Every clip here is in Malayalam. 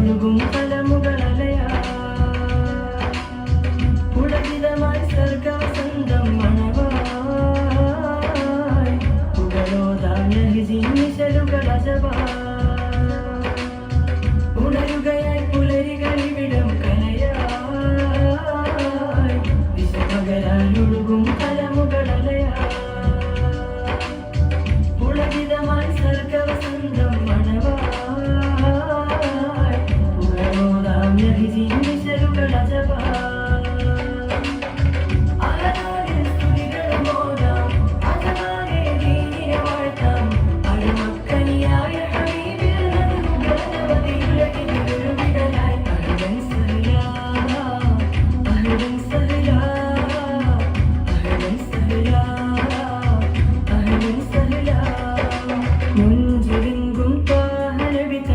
ഒഴുകും തലമുകളലയാ പുഴകിതമായി സർഗവസന്തം മണവായി പുഴലോതാഞ്ഞ ഹിജിൻ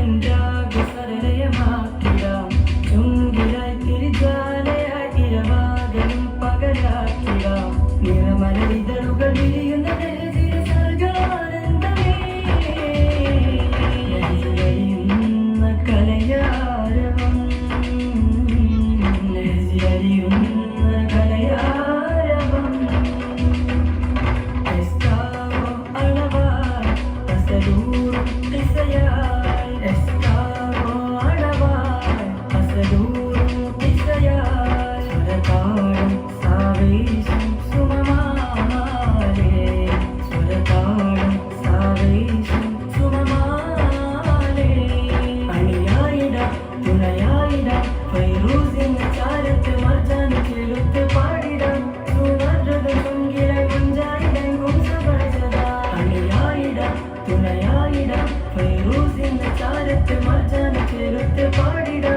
என்றாக சரண மச்சானுக்கு மச்சானுக்கு ருட்டு பாடிட.